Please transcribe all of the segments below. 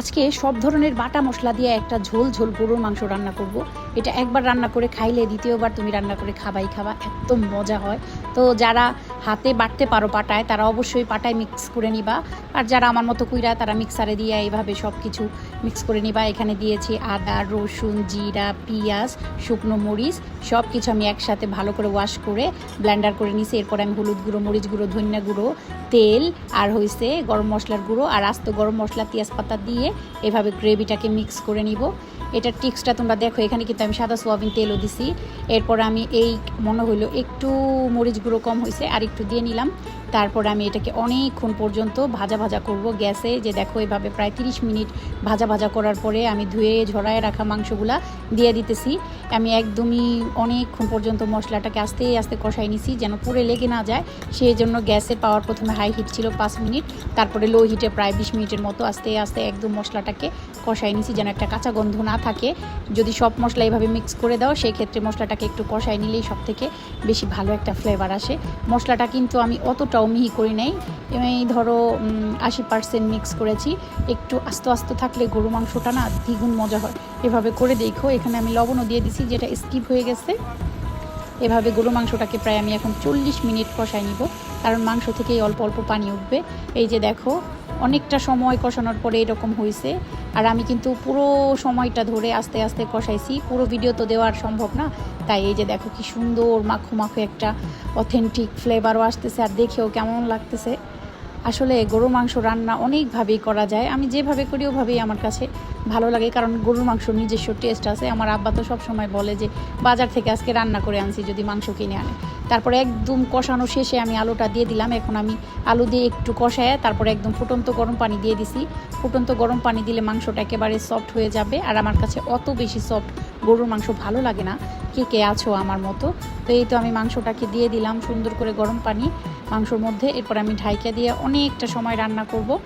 আজকে সব ধরনের বাটা মশলা দিয়ে একটা ঝোল ঝোল গরুর মাংস রান্না করব। এটা একবার রান্না করে খাইলে দ্বিতীয়বার তুমি রান্না করে খাবাই খাবা, একদম মজা হয়। তো যারা হাতে বাটতে পারো পাটায়, তারা অবশ্যই পাটায় মিক্স করে নিবা। আর যারা আমার মতো কুইরা তারা মিক্সারে দিয়ে এইভাবে সব কিছু মিক্স করে নিবা। এখানে দিয়েছি আদা, রসুন, জিরা, পিঁয়াজ, শুকনো মরিচ সব কিছু আমি একসাথে ভালো করে ওয়াশ করে ব্লেন্ডার করে নিছি। এরপর আমি হলুদ গুঁড়ো, মরিচ গুঁড়ো, ধনিয়া গুঁড়ো, তেল, আর হয়েছে গরম মশলার গুঁড়ো, আর আস্ত গরম মশলা, তেজপাতা দিয়ে এভাবে গ্রেভিটাকে মিক্স করে নিব। এটার টিক্সটা তোমরা দেখো, এখানে কিন্তু আমি সাদা সোয়াবিন তেলও দিছি। এরপর আমি এই মনে হইল একটু মরিচ গুঁড়ো কম হয়েছে আর একটু দিয়ে নিলাম। তারপর আমি এটাকে অনেকক্ষণ পর্যন্ত ভাজা ভাজা করব গ্যাসে। যে দেখো, এভাবে প্রায় 30 মিনিট ভাজা ভাজা করার পরে আমি ধুয়ে ঝরায় রাখা মাংসগুলা দিয়ে দিতেছি। আমি একদমই অনেকক্ষণ পর্যন্ত মশলাটাকে আস্তে আস্তে কষাই নিছি যেন পুড়ে লেগে না যায়। সেই জন্য গ্যাসের পাওয়ার প্রথমে হাই হিট ছিল পাঁচ মিনিট, তারপরে লো হিটে প্রায় বিশ মিনিটের মতো আস্তে আস্তে একদম মশলাটাকে কষাই নিছি যেন একটা কাঁচা গন্ধ না থাকে। যদি সব মশলা এইভাবে মিক্স করে দাও সেই ক্ষেত্রে মশলাটাকে একটু কষাই নিলেই সব থেকে বেশি ভালো একটা ফ্লেভার আসে। মশলাটা কিন্তু আমি অতটাও মিহি করি নাই। এই ধরো আশি পার্সেন্ট মিক্স করেছি। একটু আস্তে আস্তে থাকলে গরু মাংসটা না দ্বিগুণ মজা হয়। এভাবে করে দেখো, এখানে আমি লবণও দিয়ে দিছি, যেটা স্কিপ হয়ে গেছে। এভাবে গরু মাংসটাকে প্রায় আমি এখন চল্লিশ মিনিট কষাই নিব। কারণ মাংস থেকেই অল্প অল্প পানি উঠবে। এই যে দেখো অনেকটা সময় কষানোর পরে এরকম হয়েছে আর আমি কিন্তু পুরো সময়টা ধরে আস্তে আস্তে কষাইছি। পুরো ভিডিও তো দেওয়ার সম্ভব না। তাই এই যে দেখো কি সুন্দর মাখো মাখো একটা অথেন্টিক ফ্লেভারও আসতেছে। আর দেখেও কেমন লাগতেছে। আসলে গরু মাংস রান্না অনেকভাবেই করা যায়। আমি যেভাবে করি ওভাবেই আমার কাছে ভালো লাগে, কারণ গরুর মাংস নিজস্ব টেস্ট আছে। আমার আব্বা তো সবসময় বলে যে, বাজার থেকে আজকে রান্না করে আনছি, যদি মাংস কিনে আনে। তারপরে একদম কষানো শেষে আমি আলুটা দিয়ে দিলাম। এখন আমি আলু দিয়ে একটু কষায় তারপরে একদম ফুটন্ত গরম পানি দিয়ে দিছি। ফুটন্ত গরম পানি দিলে মাংসটা একেবারে সফট হয়ে যাবে। আর আমার কাছে অত বেশি সফট গরুর মাংস ভালো লাগে না। কে কে আছো আমার মতো? তো এই তো আমি মাংসটাকে দিয়ে দিলাম সুন্দর করে গরম পানি। মাংসর মধ্যে এরপর আমি ঢাইকা দিয়ে অনেকটা সময় রান্না করব।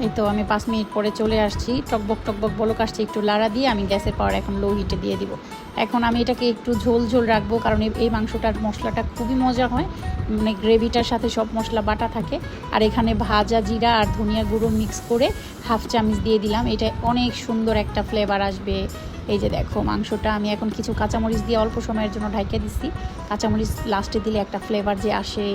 এই তো আমি পাঁচ মিনিট পরে চলে আসছি। টকবক টকবক বলক আসছে, একটু লাড়া দিয়ে আমি গ্যাসের পাওয়ার এখন লো হিটে দিয়ে দিব। এখন আমি এটাকে একটু ঝোল ঝোল রাখব, কারণ এই- মাংসটার মশলাটা খুবই মজা হয়। মানে গ্রেভিটার সাথে সব মশলা বাটা থাকে। আর এখানে ভাজা জিরা আর ধনিয়া গুঁড়ো মিক্স করে হাফ চামচ দিয়ে দিলাম। এটা অনেক সুন্দর একটা ফ্লেভার আসবে। এই যে দেখো, মাংসটা আমি এখন কিছু কাঁচামরিচ দিয়ে অল্প সময়ের জন্য ঢাইকে দিচ্ছি কাঁচামরিচ লাস্টে দিলে একটা ফ্লেভার যে আসে,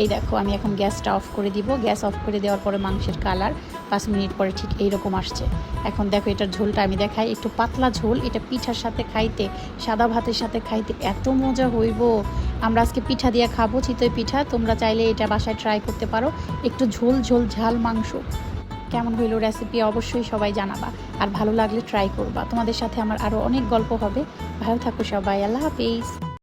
এই দেখো, আমি এখন গ্যাসটা অফ করে দিব। গ্যাস অফ করে দেওয়ার পরে মাংসের কালার পাঁচ মিনিট পরে ঠিক এইরকম আসছে। এখন দেখো, এটার ঝোলটা আমি দেখাই, একটু পাতলা ঝোল, এটা পিঠার সাথে খাইতে, সাদা ভাতের সাথে খাইতে এত মজা হইব। আমরা আজকে পিঠা দিয়ে খাব চিতই পিঠা, তোমরা চাইলে এটা বাসায় ট্রাই করতে পারো। একটু ঝোল ঝোল, ঝাল মাংস। কেমন হইল রেসিপি অবশ্যই সবাই জানাবা। আর ভালো লাগলে ট্রাই করবা। তোমাদের সাথে আমার আরও অনেক গল্প হবে। ভালো থাকো সবাই। আল্লাহ হাফিজ।